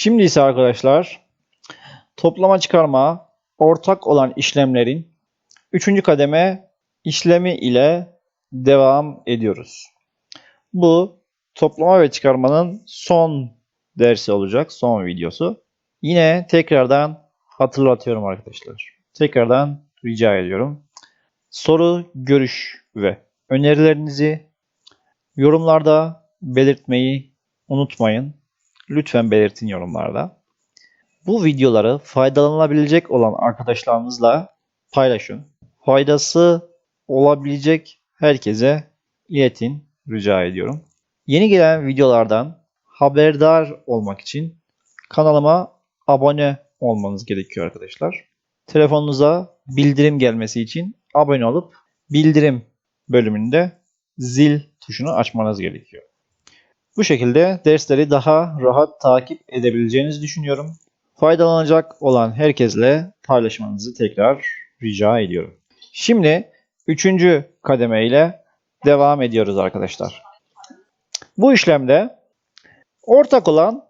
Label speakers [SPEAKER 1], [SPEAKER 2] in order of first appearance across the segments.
[SPEAKER 1] Şimdi ise arkadaşlar toplama çıkarma ortak olan işlemlerin 3. kademe işlemi ile devam ediyoruz. Bu toplama ve çıkarmanın son dersi olacak, son videosu. Yine tekrardan hatırlatıyorum arkadaşlar. Tekrardan rica ediyorum. Soru, görüş ve önerilerinizi yorumlarda belirtmeyi unutmayın. Lütfen belirtin yorumlarda. Bu videoları faydalanabilecek olan arkadaşlarınızla paylaşın. Faydası olabilecek herkese iletin rica ediyorum. Yeni gelen videolardan haberdar olmak için kanalıma abone olmanız gerekiyor arkadaşlar. Telefonunuza bildirim gelmesi için abone olup bildirim bölümünde zil tuşunu açmanız gerekiyor. Bu şekilde dersleri daha rahat takip edebileceğinizi düşünüyorum. Faydalanacak olan herkesle paylaşmanızı tekrar rica ediyorum. Şimdi üçüncü kademe ile devam ediyoruz arkadaşlar. Bu işlemde ortak olan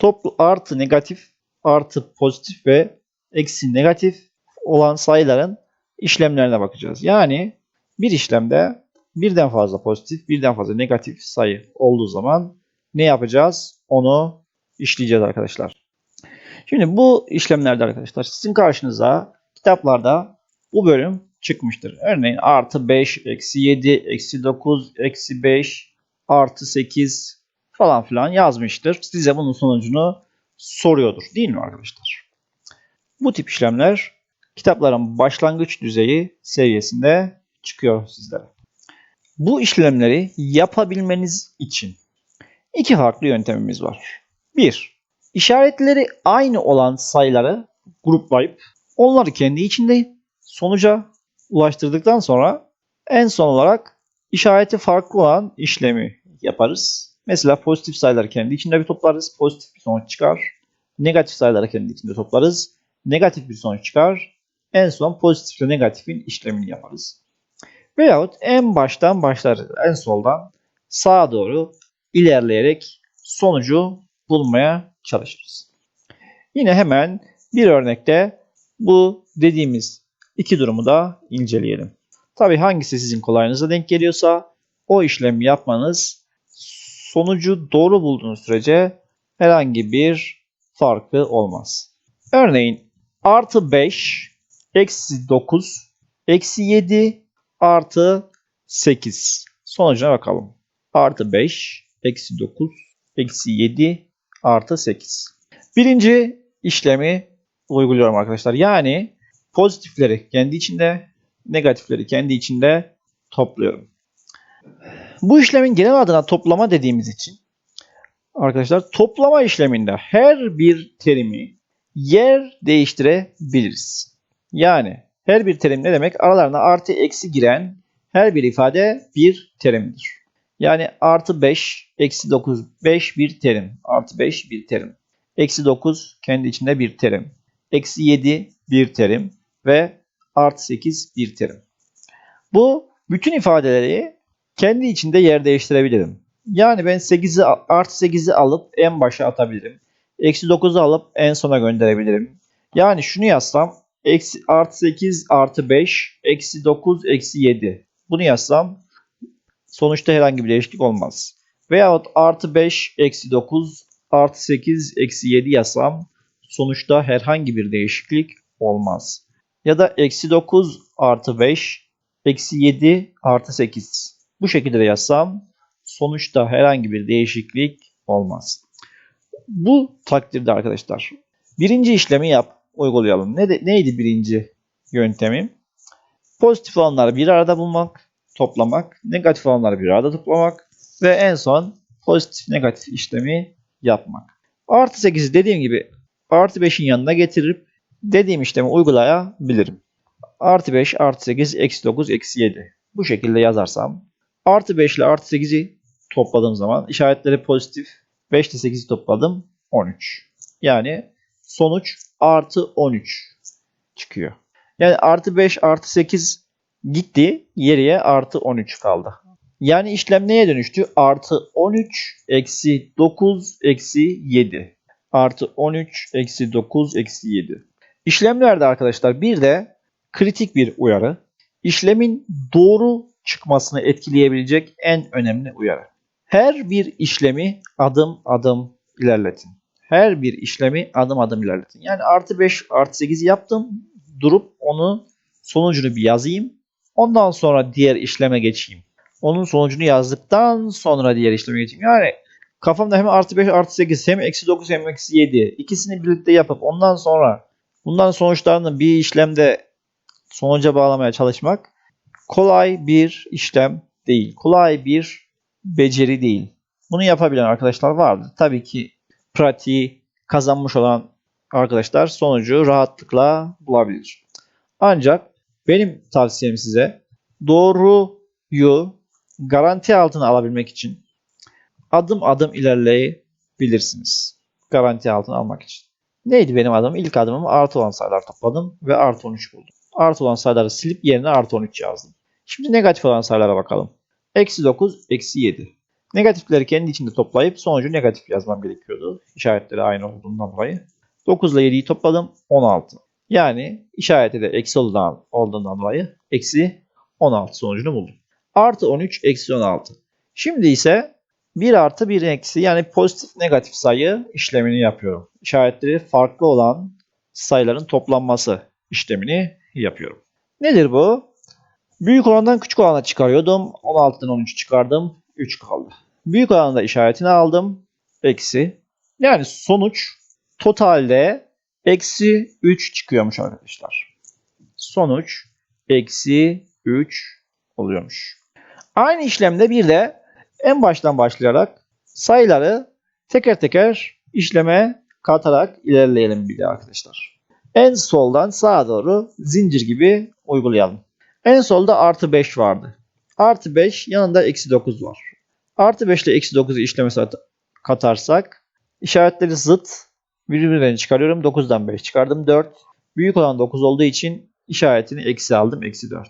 [SPEAKER 1] toplu artı negatif, artı pozitif ve eksi negatif olan sayıların işlemlerine bakacağız. Yani bir işlemde birden fazla pozitif, birden fazla negatif sayı olduğu zaman ne yapacağız? Onu işleyeceğiz arkadaşlar. Şimdi bu işlemlerde arkadaşlar sizin karşınıza kitaplarda bu bölüm çıkmıştır. Örneğin artı 5, eksi 7, eksi 9, eksi 5, artı 8 falan filan yazmıştır. Size bunun sonucunu soruyordur değil mi arkadaşlar? Bu tip işlemler kitapların başlangıç düzeyi seviyesinde çıkıyor sizlere. Bu işlemleri yapabilmeniz için iki farklı yöntemimiz var. Bir, işaretleri aynı olan sayıları gruplayıp onları kendi içinde sonuca ulaştırdıktan sonra en son olarak işareti farklı olan işlemi yaparız. Mesela pozitif sayıları kendi içinde bir toplarız. Pozitif bir sonuç çıkar. Negatif sayıları kendi içinde toplarız. Negatif bir sonuç çıkar. En son pozitif ile negatifin işlemini yaparız. Veyahut en baştan başlarız. En soldan sağa doğru ilerleyerek sonucu bulmaya çalışırız. Yine hemen bir örnekte bu dediğimiz iki durumu da inceleyelim. Tabi hangisi sizin kolayınıza denk geliyorsa o işlemi yapmanız sonucu doğru bulduğunuz sürece herhangi bir farkı olmaz. Örneğin artı 5, eksi 9, eksi 7, artı 8. Sonucuna bakalım. Artı 5, eksi 9, eksi 7, artı 8. Birinci işlemi uyguluyorum arkadaşlar. Yani pozitifleri kendi içinde, negatifleri kendi içinde topluyorum. Bu işlemin genel adına toplama dediğimiz için arkadaşlar toplama işleminde her bir terimi yer değiştirebiliriz. Yani her bir terim ne demek? Aralarına artı eksi giren her bir ifade bir terimdir. Yani artı 5, eksi 9, 5 bir terim. Artı 5 bir terim. Eksi 9 kendi içinde bir terim. Eksi 7 bir terim. Ve artı 8 bir terim. Bu bütün ifadeleri kendi içinde yer değiştirebilirim. Yani ben 8'i artı 8'i alıp en başa atabilirim. Eksi 9'u alıp en sona gönderebilirim. Yani şunu yazsam eksi artı 8 artı 5 eksi 9 eksi 7. Bunu yazsam sonuçta herhangi bir değişiklik olmaz. Veyahut artı 5 eksi 9 artı 8 eksi 7 yazsam sonuçta herhangi bir değişiklik olmaz. Ya da eksi 9 artı 5 eksi 7 artı 8. Bu şekilde de yazsam sonuçta herhangi bir değişiklik olmaz. Bu takdirde arkadaşlar birinci işlemi yap uygulayalım. Ne de, neydi birinci yöntemim? Pozitif olanları bir arada bulmak, toplamak, negatif olanları bir arada toplamak ve en son pozitif negatif işlemi yapmak. Artı 8'i dediğim gibi artı 5'in yanına getirip dediğim işlemi uygulayabilirim. Artı 5, artı 8, eksi 9, eksi 7. Bu şekilde yazarsam artı 5 ile artı 8'i topladığım zaman işaretleri pozitif. 5 ile 8'i topladım 13. Yani sonuç artı 13 çıkıyor. Yani artı 5 artı 8 gitti. Geriye artı 13 kaldı. Yani işlem neye dönüştü? Artı 13 eksi 9 eksi 7. artı 13 eksi 9 eksi 7. İşlemlerde arkadaşlar bir de kritik bir uyarı. İşlemin doğru çıkmasını etkileyebilecek en önemli uyarı. Her bir işlemi adım adım ilerletin. Her bir işlemi adım adım ilerletin. Yani artı 5 artı 8 yaptım. Durup onu sonucunu bir yazayım. Ondan sonra diğer işleme geçeyim. Onun sonucunu yazdıktan sonra diğer işleme geçeyim. Yani kafamda hem artı 5 artı 8 hem eksi 9 hem eksi 7 ikisini birlikte yapıp ondan sonra bundan sonuçlarını bir işlemde sonuca bağlamaya çalışmak kolay bir işlem değil. Kolay bir beceri değil. Bunu yapabilen arkadaşlar vardır. Tabii ki pratiği kazanmış olan arkadaşlar sonucu rahatlıkla bulabilir. Ancak benim tavsiyem size doğruyu garanti altına alabilmek için adım adım ilerleyebilirsiniz. Garanti altına almak için. Neydi benim adımım? İlk adımım artı olan sayılar topladım ve artı 13 buldum. Artı olan sayıları silip yerine artı 13 yazdım. Şimdi negatif olan sayılara bakalım. Eksi 9, eksi 7. Negatifleri kendi içinde toplayıp sonucu negatif yazmam gerekiyordu. İşaretleri aynı olduğundan dolayı. 9 ile 7'yi topladım 16. Yani işareti de eksi olduğundan, olduğundan dolayı eksi 16 sonucunu buldum. Artı 13 eksi 16. Şimdi ise 1 artı 1 eksi yani pozitif negatif sayı işlemini yapıyorum. İşaretleri farklı olan sayıların toplanması işlemini yapıyorum. Nedir bu? Büyük olandan küçük olana çıkarıyordum. 16'dan 13 çıkardım. 3 kaldı. Büyük olanda işaretini aldım. Eksi. Yani sonuç totalde eksi 3 çıkıyormuş arkadaşlar. Sonuç eksi 3 oluyormuş. Aynı işlemde bir de en baştan başlayarak sayıları teker teker işleme katarak ilerleyelim bir de arkadaşlar. En soldan sağa doğru zincir gibi uygulayalım. En solda artı 5 vardı. Artı 5 yanında eksi 9 var. Artı 5 ile eksi 9'u işleme katarsak işaretleri zıt birbirinden çıkarıyorum. 9'dan 5 çıkardım 4. Büyük olan 9 olduğu için işaretini eksi aldım. Eksi 4.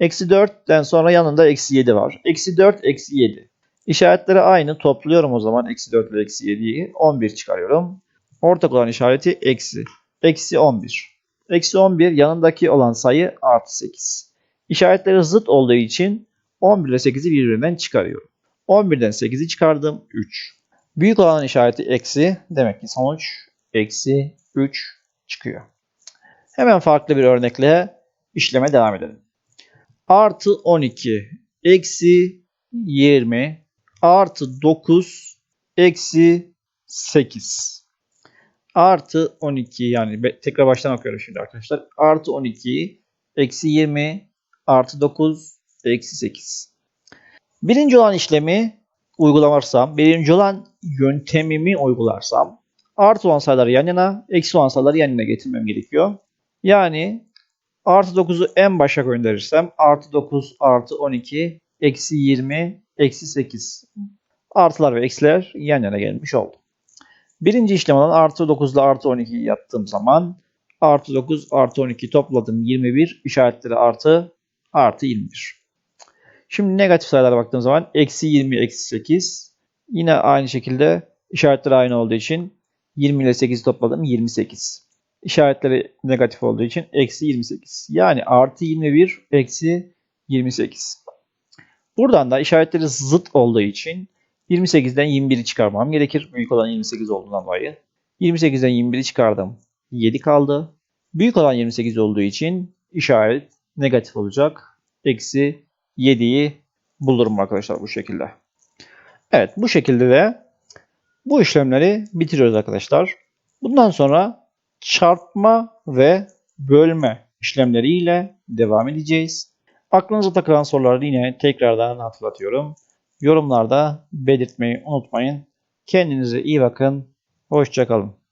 [SPEAKER 1] Eksi 4'ten sonra yanında eksi 7 var. Eksi 4 eksi 7. İşaretleri aynı topluyorum o zaman. Eksi 4 ile eksi 7'yi 11 çıkarıyorum. Ortak olan işareti eksi. Eksi 11. Eksi 11 yanındaki olan sayı artı 8. İşaretleri zıt olduğu için 11 ile 8'i birbirinden çıkarıyorum. 11'den 8'i çıkardım 3. Büyük olan işareti eksi. Demek ki sonuç eksi 3 çıkıyor. Hemen farklı bir örnekle işleme devam edelim. Artı 12 eksi 20 artı 9 eksi 8 artı 12 yani tekrar baştan okuyorum şimdi arkadaşlar. Artı 12 eksi 20 artı 9 eksi 8. Birinci olan işlemi uygularsam, birinci olan yöntemimi uygularsam artı olan sayıları yan yana, eksi olan sayıları yan yana getirmem gerekiyor. Yani artı 9'u en başa gönderirsem artı 9 artı 12 eksi 20 eksi 8 artılar ve eksiler yan yana gelmiş oldu. Birinci işlem olan artı 9 ile artı 12'yi yaptığım zaman artı 9 artı 12 topladım 21 işaretleri artı artı 21. Şimdi negatif sayılara baktığım zaman eksi 20 eksi 8 yine aynı şekilde işaretleri aynı olduğu için 20 ile 8'i topladım 28. İşaretleri negatif olduğu için eksi 28. Yani artı 21 eksi 28. Buradan da işaretleri zıt olduğu için 28'den 21'i çıkarmam gerekir. Büyük olan 28 olduğundan dolayı. 28'den 21'i çıkardım. 7 kaldı. Büyük olan 28 olduğu için işaret negatif olacak. Eksi 7'yi bulurum arkadaşlar bu şekilde. Evet bu şekilde de bu işlemleri bitiriyoruz arkadaşlar. Bundan sonra çarpma ve bölme işlemleriyle devam edeceğiz. Aklınıza takılan soruları yine tekrardan hatırlatıyorum. Yorumlarda belirtmeyi unutmayın. Kendinize iyi bakın. Hoşçakalın.